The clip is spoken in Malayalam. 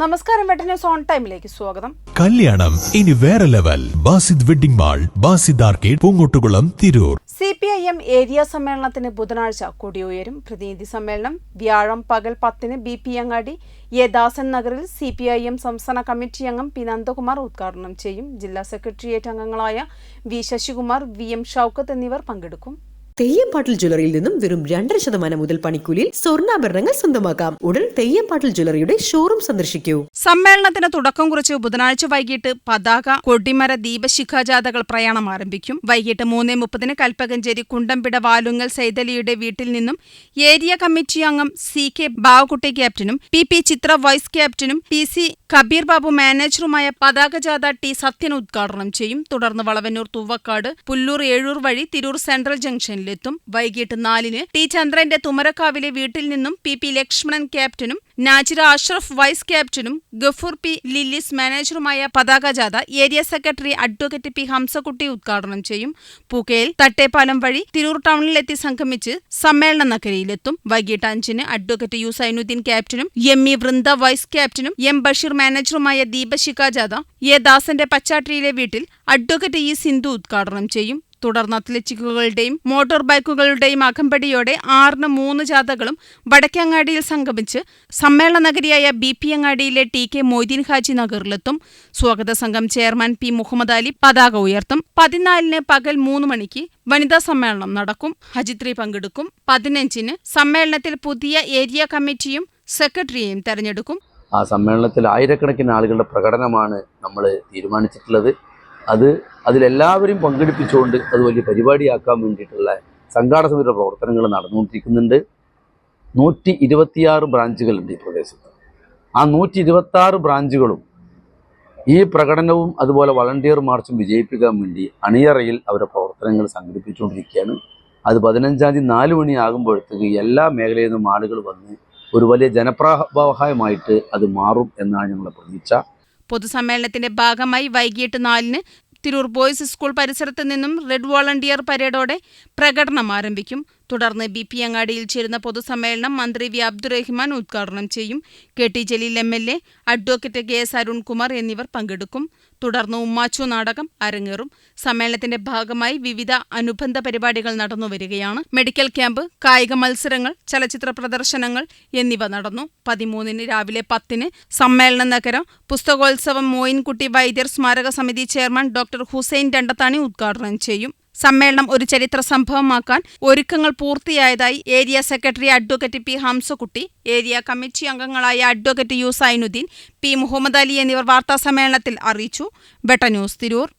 നമസ്കാരം വെട്ടന്യൂസ് ഓൺ ടൈമിലേക്ക് സ്വാഗതം. കല്യാണം ഇനി വേറെ level. Basid wedding mall Basid arcade Poongottukulam Tirur. C P I M area സമ്മേളനത്തിന് ബുധനാഴ്ച കൊടിയുയരും. പ്രതിനിധി സമ്മേളനം വ്യാഴം പകൽ പത്തിന് B P Angadi A Dasan നഗറിൽ സി പി ഐ എം സംസ്ഥാന കമ്മിറ്റി അംഗം പി നന്ദകുമാർ ഉദ്ഘാടനം ചെയ്യും. ജില്ലാ സെക്രട്ടേറിയറ്റ് അംഗങ്ങളായ V Sasikumar V M Shoukath എന്നിവർ പങ്കെടുക്കും. തെയ്യംപാട്ടിൽ ജ്വല്ലറിയിൽ നിന്നും വെറും രണ്ടര ശതമാനം മുതൽ പണിക്കൂലിയിൽ സ്വർണാഭരണങ്ങൾ സ്വന്തമാക്കാം. ഉടൻ തെയ്യംപാട്ടിൽ ജ്വല്ലറിയുടെ ഷോറൂം സന്ദർശിക്കൂ. സമ്മേളനത്തിന് തുടക്കം കുറിച്ച് ബുധനാഴ്ച വൈകിട്ട് പതാക കൊടിമര ദീപശിഖാജാഥകൾ പ്രയാണം ആരംഭിക്കും. വൈകിട്ട് മൂന്ന് മുപ്പതിന് കൽപ്പകഞ്ചേരി കുണ്ടംപിട വാലുങ്ങൽ സൈതലിയുടെ വീട്ടിൽ നിന്നും ഏരിയ കമ്മിറ്റി അംഗം സി കെ ബാവകുട്ടി ക്യാപ്റ്റനും പി പി ചിത്ര വൈസ് ക്യാപ്റ്റനും പി സി കബീർ ബാബു മാനേജറുമായ പതാക ജാഥ ടി സത്യൻ ഉദ്ഘാടനം ചെയ്യും. തുടർന്ന് വളവന്നൂർ തുവക്കാട് പുല്ലൂർ ഏഴൂർ വഴി തിരൂർ സെൻട്രൽ ജംഗ്ഷനിലെത്തും. വൈകിട്ട് നാലിന് ടി ചന്ദ്രന്റെ തുമരക്കാവിലെ വീട്ടിൽ നിന്നും പി പി ലക്ഷ്മണൻ ക്യാപ്റ്റനും നാജിറ അഷ്റഫ് വൈസ് ക്യാപ്റ്റനും ഗഫൂർ പി ലില്ലിസ് മാനേജറുമായ പതാക ജാഥ area secretary advocate P Hamsakutty ഉദ്ഘാടനം ചെയ്യും. പൂക്കയിൽ തട്ടേപ്പാലം വഴി തിരൂർ ടൗണിലെത്തി സംഗമിച്ച് സമ്മേളന നഗരിയിലെത്തും. വൈകിട്ട് അഞ്ചിന് അഡ്വക്കേറ്റ് യു സൈനുദ്ദീൻ ക്യാപ്റ്റനും എം ഇ വൃന്ദ വൈസ് ക്യാപ്റ്റനും എം ബഷീർ മാനേജറുമായ ദീപശിഖ ജാഥ എ ദാസന്റെ പച്ചാട്ടിയിലെ വീട്ടിൽ അഡ്വക്കേറ്റ് ഇ സിന്ധു ഉദ്ഘാടനം ചെയ്യും. തുടർന്ന് അത്ലറ്റിക്കുകളുടെയും മോട്ടോർ ബൈക്കുകളുടെയും അകമ്പടിയോടെ ആറിന് മൂന്ന് ജാഥകളും വടക്കങ്ങാടിയിൽ സംഗമിച്ച് സമ്മേളന നഗരിയായ ബി പി അങ്ങാടിയിലെ ടി കെ മൊയ്തീൻ ഹാജി നഗറിലെത്തും. സ്വാഗത സംഘം ചെയർമാൻ പി മുഹമ്മദ് അലി പതാക ഉയർത്തും. പതിനാലിന് പകൽ മൂന്ന് മണിക്ക് വനിതാ സമ്മേളനം നടക്കും. ഹജിത്രി പങ്കെടുക്കും. പതിനഞ്ചിന് സമ്മേളനത്തിൽ പുതിയ ഏരിയ കമ്മിറ്റിയും സെക്രട്ടറിയെയും തെരഞ്ഞെടുക്കും. ആ സമ്മേളനത്തിൽ ആയിരക്കണക്കിന് ആളുകളുടെ പ്രകടനമാണ് നമ്മൾ തീരുമാനിച്ചിട്ടുള്ളത്. അത് അതിലെല്ലാവരും പങ്കെടുപ്പിച്ചുകൊണ്ട് അത് വലിയ പരിപാടിയാക്കാൻ വേണ്ടിയിട്ടുള്ള സംഘാടക സമിതിയുടെ പ്രവർത്തനങ്ങൾ നടന്നുകൊണ്ടിരിക്കുന്നുണ്ട്. നൂറ്റി ഇരുപത്തിയാറ് ബ്രാഞ്ചുകളുണ്ട് ഈ പ്രദേശത്ത്. ആ നൂറ്റി ഇരുപത്താറ് ബ്രാഞ്ചുകളും ഈ പ്രകടനവും അതുപോലെ വളണ്ടിയർ മാർച്ചും വിജയിപ്പിക്കാൻ വേണ്ടി അണിയറയിൽ അവരുടെ പ്രവർത്തനങ്ങൾ സംഘടിപ്പിച്ചുകൊണ്ടിരിക്കുകയാണ്. അത് പതിനഞ്ചാം തീയതി നാല് മണിയാകുമ്പോഴത്തേക്ക് എല്ലാ മേഖലയിൽ നിന്നും ആളുകൾ വന്ന് ഒരു വലിയ ജനപ്രവാഹമായിട്ട് അത് മാറും എന്നാണ് ഞങ്ങളുടെ പ്രതീക്ഷ. പൊതുസമ്മേളനത്തിന്റെ ഭാഗമായി വൈകിട്ട് നാലിന് തിരൂർ ബോയ്സ് സ്കൂൾ പരിസരത്ത് നിന്നും റെഡ് വോളണ്ടിയർ പരേഡോടെ പ്രകടനം ആരംഭിക്കും. തുടർന്ന് ബി പി അങ്ങാടിയിൽ ചേരുന്ന പൊതുസമ്മേളനം മന്ത്രി വി അബ്ദുറഹിമാൻ ഉദ്ഘാടനം ചെയ്യും. K T Jaleel M L A advocate K S Arunkumar എന്നിവർ പങ്കെടുക്കും. തുടർന്ന് ഉമ്മാച്ചു നാടകം അരങ്ങേറും. സമ്മേളനത്തിന്റെ ഭാഗമായി വിവിധ അനുബന്ധ പരിപാടികൾ നടന്നുവരികയാണ് മെഡിക്കൽ ക്യാമ്പ് കായിക മത്സരങ്ങൾ ചലച്ചിത്ര പ്രദർശനങ്ങൾ എന്നിവ നടന്നു. പതിമൂന്നിന് രാവിലെ പത്തിന് സമ്മേളന നഗരം പുസ്തകോത്സവം മോയിൻകുട്ടി വൈദ്യർ സ്മാരക സമിതി ചെയർമാൻ ഡോക്ടർ ഹുസൈൻ രണ്ടത്താണി ഉദ്ഘാടനം ചെയ്യും. സമ്മേളനം ഒരു ചരിത്ര സംഭവമാക്കാൻ ഒരുക്കങ്ങൾ പൂർത്തിയായതായി area secretary advocate P Hamsakutty area committee അംഗങ്ങളായ advocate U Sainudheen P Muhammad Ali എന്നിവർ വാർത്താസമ്മേളനത്തിൽ അറിയിച്ചു. ബെട്ട ന്യൂസ് തിരൂർ.